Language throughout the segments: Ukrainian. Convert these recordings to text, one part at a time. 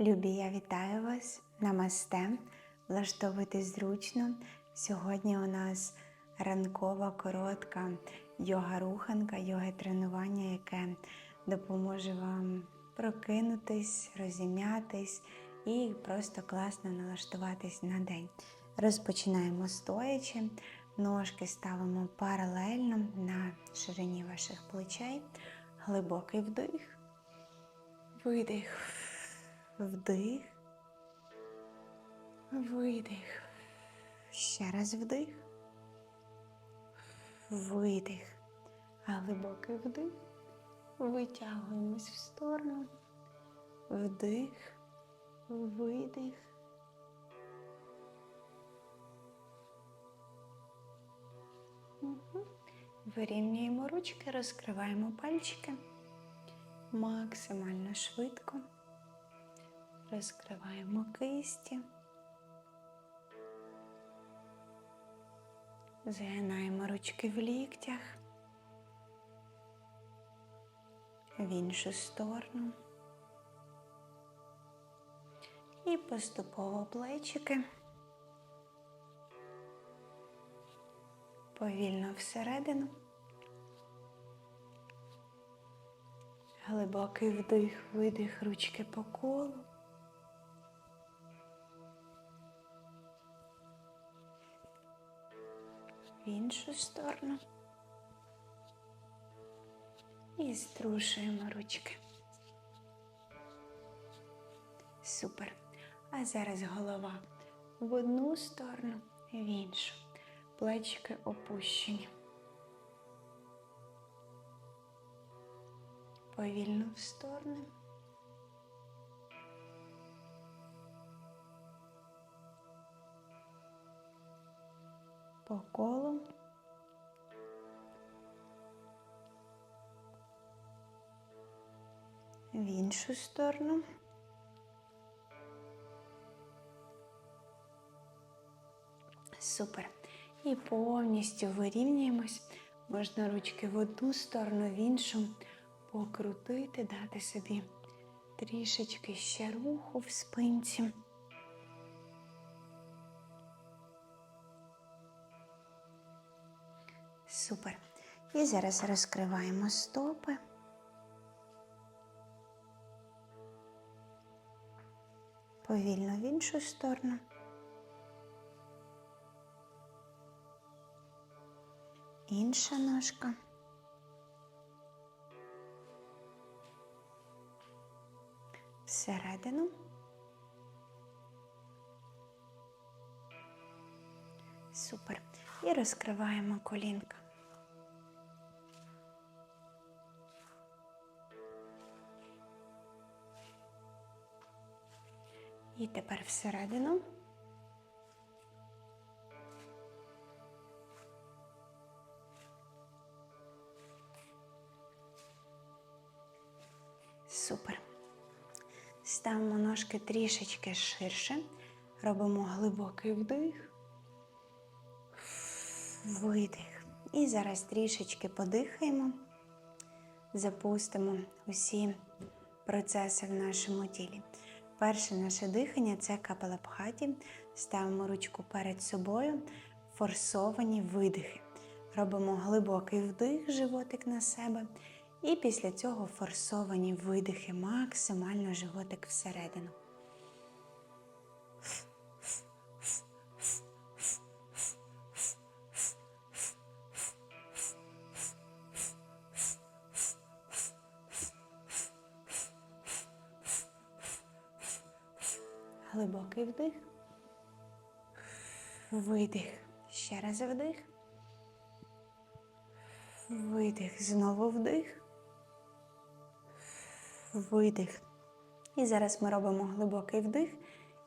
Любі, я вітаю вас. Намасте. Влаштовуйтесь зручно. Сьогодні у нас ранкова коротка йога-руханка, йоги-тренування, яке допоможе вам прокинутись, розім'ятись і просто класно налаштуватись на день. Розпочинаємо стоячи. Ножки ставимо паралельно на ширині ваших плечей. Глибокий вдих. Видих. Вдих. Видих. Ще раз вдих. Видих. Глибокий вдих. Витягуємось в сторону. Вдих. Видих. Вирівнюємо ручки, розкриваємо пальчики максимально швидко. Розкриваємо кисті. Загинаємо ручки в ліктях. В іншу сторону. І поступово плечики. Повільно всередину. Глибокий вдих, видих, ручки по колу. В іншу сторону. І струшуємо ручки. Супер. А зараз голова в одну сторону, в іншу. Плечики опущені. Повільно в сторони. По колу. В іншу сторону. Супер. І повністю вирівнюємось. Можна ручки в одну сторону, в іншу покрутити, дати собі трішечки ще руху в спинці. Супер. І зараз розкриваємо стопи. Повільно в іншу сторону. Інша ножка. Всередину. Супер. І розкриваємо колінка. І тепер всередину. Супер. Ставимо ножки трішечки ширше. Робимо глибокий вдих, видих. І зараз трішечки подихаємо, запустимо усі процеси в нашому тілі. Перше наше дихання це капалабхаті. Ставимо ручку перед собою, форсовані видихи. Робимо глибокий вдих, животик на себе. І після цього форсовані видихи, максимально животик всередину. Глибокий вдих. Видих. Ще раз вдих. Видих. Знову вдих. Видих. І зараз ми робимо глибокий вдих.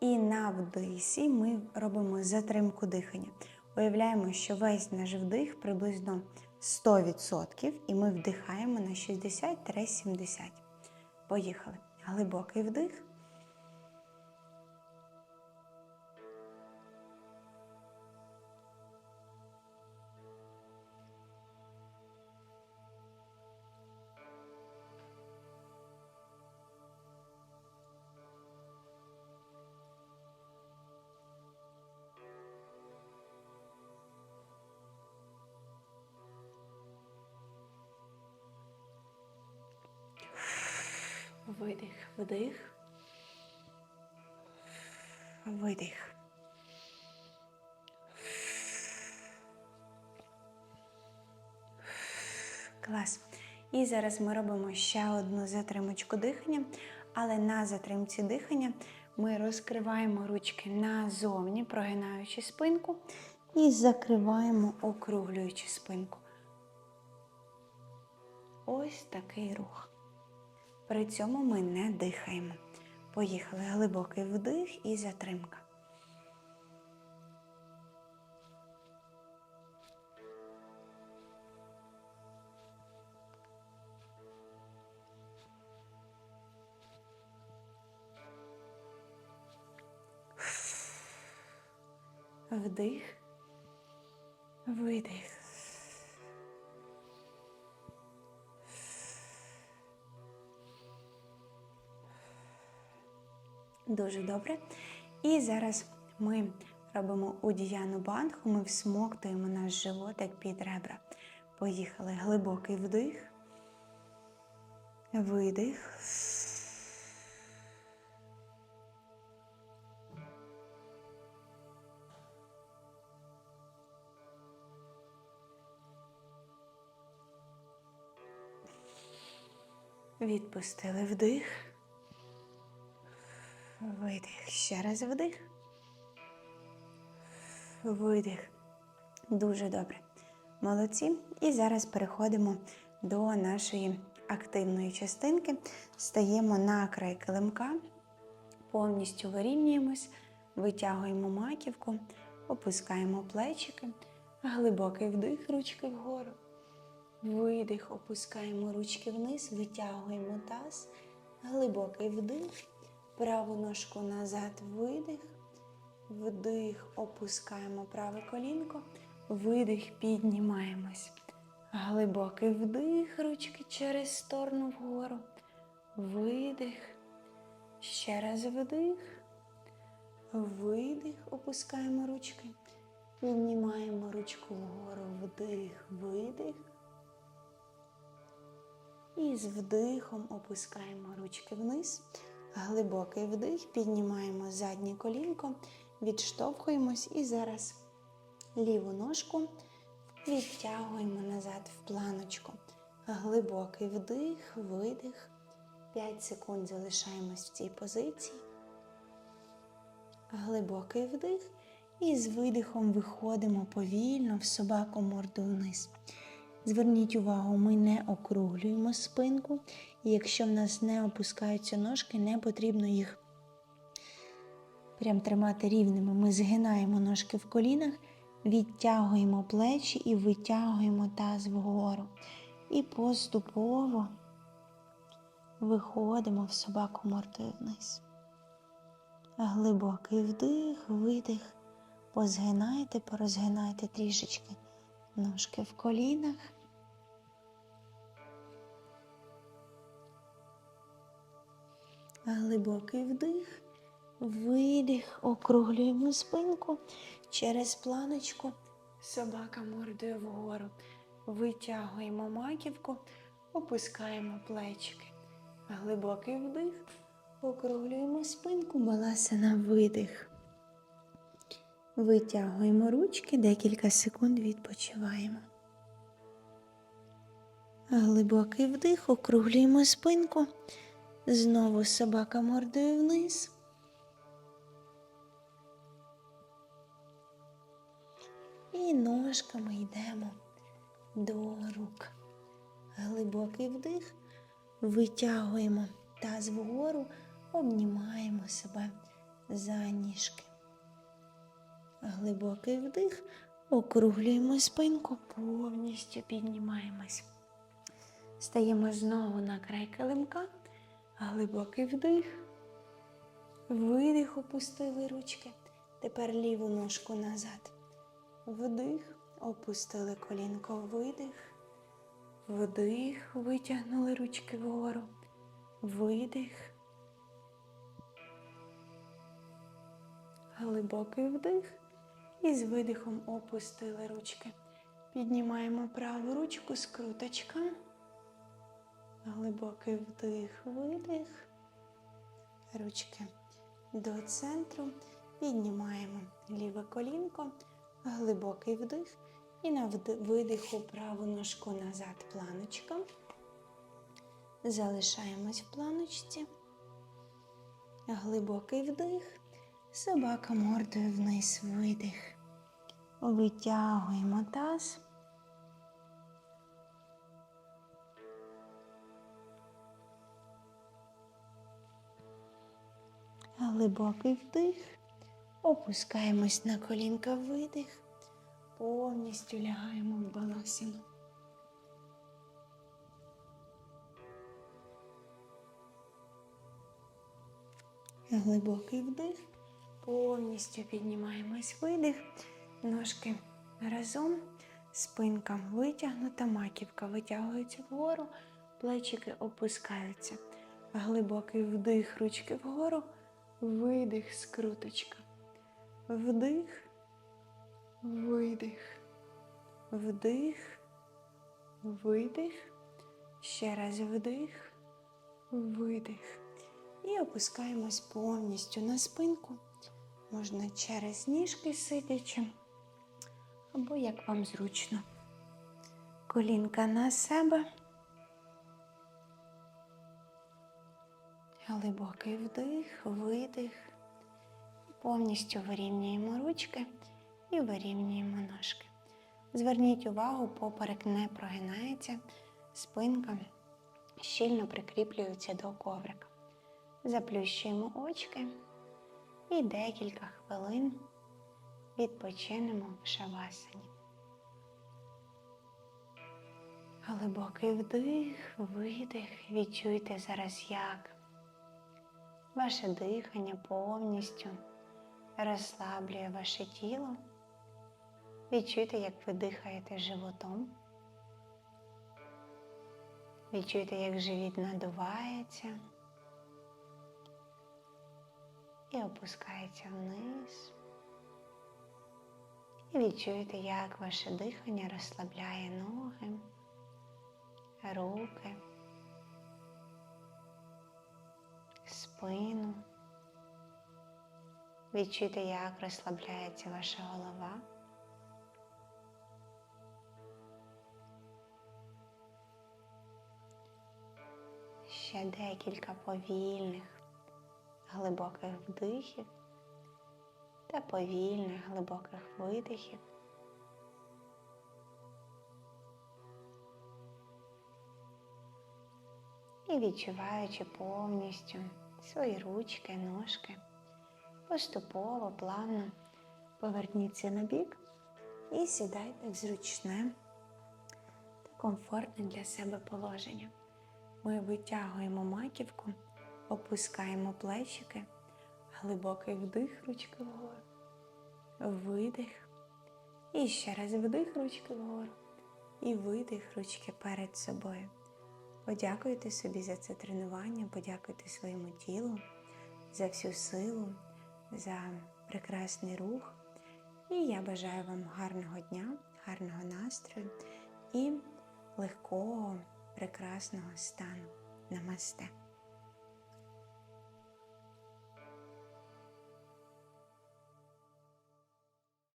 І на вдисі ми робимо затримку дихання. Уявляємо, що весь наш вдих приблизно 100%, і ми вдихаємо на 60-70. Поїхали. Глибокий вдих. Видих, вдих. Видих. Клас. І зараз ми робимо ще одну затримочку дихання, але на затримці дихання ми розкриваємо ручки назовні, прогинаючи спинку, і закриваємо, округлюючи спинку. Ось такий рух. При цьому ми не дихаємо. Поїхали глибокий вдих і затримка. Вдих, видих. Дуже добре. І зараз ми робимо удіяну бангу, ми всмоктуємо наш животик під ребра. Поїхали. Глибокий вдих, видих. Відпустили вдих. Видих. Ще раз вдих. Видих. Дуже добре. Молодці. І зараз переходимо до нашої активної частинки. Стаємо на край килимка, повністю вирівнюємось, витягуємо маківку, опускаємо плечики, глибокий вдих, ручки вгору. Видих, опускаємо ручки вниз, витягуємо таз, глибокий вдих, праву ножку назад, видих, вдих, опускаємо праве колінко, видих, піднімаємось. Глибокий вдих, ручки через сторону вгору, видих, ще раз вдих, видих, опускаємо ручки, піднімаємо ручку вгору, вдих, видих. І з вдихом опускаємо ручки вниз. Глибокий вдих, піднімаємо заднє колінко, відштовхуємось і зараз ліву ножку відтягуємо назад в планочку. Глибокий вдих, видих. 5 секунд залишаємось в цій позиції. Глибокий вдих. І з видихом виходимо повільно в собаку морду вниз. Зверніть увагу, ми не округлюємо спинку, і якщо в нас не опускаються ножки, не потрібно їх прям тримати рівними. Ми згинаємо ножки в колінах, відтягуємо плечі і витягуємо таз вгору. І поступово виходимо в собаку мордою вниз. Глибокий вдих, видих. Позгинайте, порозгинайте трішечки ножки в колінах. Глибокий вдих, видих, округлюємо спинку через планочку, собака мордою вгору. Витягуємо маківку, опускаємо плечики. Глибокий вдих, округлюємо спинку, баласа на видих. Витягуємо ручки, декілька секунд відпочиваємо. Глибокий вдих, округлюємо спинку. Знову собака мордою вниз. І ножками йдемо до рук. Глибокий вдих, витягуємо таз вгору, обнімаємо себе за ніжки. Глибокий вдих, округлюємо спинку, повністю піднімаємось. Стаємо знову на край килимка, глибокий вдих, видих, опустили ручки. Тепер ліву ножку назад. Вдих, опустили колінко, видих, вдих, витягнули ручки вгору, видих. Глибокий вдих. І з видихом опустили ручки. Піднімаємо праву ручку, скруточка. Глибокий вдих, видих. ручки до центру. Піднімаємо ліве колінко, глибокий вдих. І на видиху праву ножку назад планочка. Залишаємось в планочці. Глибокий вдих. Собака мордою вниз видих. Витягуємо таз. Глибокий вдих. Опускаємось на колінка видих. Повністю лягаємо в баласину. Глибокий вдих. Повністю піднімаємось видих. Ножки разом. Спинка витягнута, маківка витягується вгору, плечики опускаються. Глибокий вдих, ручки вгору, видих, скруточка. Вдих, видих, вдих, видих. Ще раз вдих, видих. І опускаємось повністю на спинку. Можна через ніжки сидячи, або як вам зручно. Колінка на себе. Глибокий вдих, видих. Повністю вирівнюємо ручки і вирівнюємо ножки. Зверніть увагу, поперек не прогинається, спинка щільно прикріплюється до коврика. Заплющуємо очки і декілька хвилин відпочинемо в шавасані. Глибокий вдих, видих. Відчуйте зараз, як ваше дихання повністю розслаблює ваше тіло. Відчуйте, як ви дихаєте животом. Відчуйте, як живіт надувається і опускається вниз. І відчуєте, як ваше дихання розслабляє ноги, руки, спину. Відчуйте, як розслабляється ваша голова. Ще декілька повільних глибоких вдихів та повільних глибоких видихів. І відчуваючи повністю свої ручки, ножки, поступово, плавно поверніться на бік і сідайте в зручне та комфортне для себе положення. Ми витягуємо маківку, опускаємо плечики, глибокий вдих ручки вгору, видих. І ще раз вдих ручки вгору і видих ручки перед собою. Подякуйте собі за це тренування, подякуйте своєму тілу за всю силу, за прекрасний рух. І я бажаю вам гарного дня, гарного настрою і легкого, прекрасного стану. Намасте.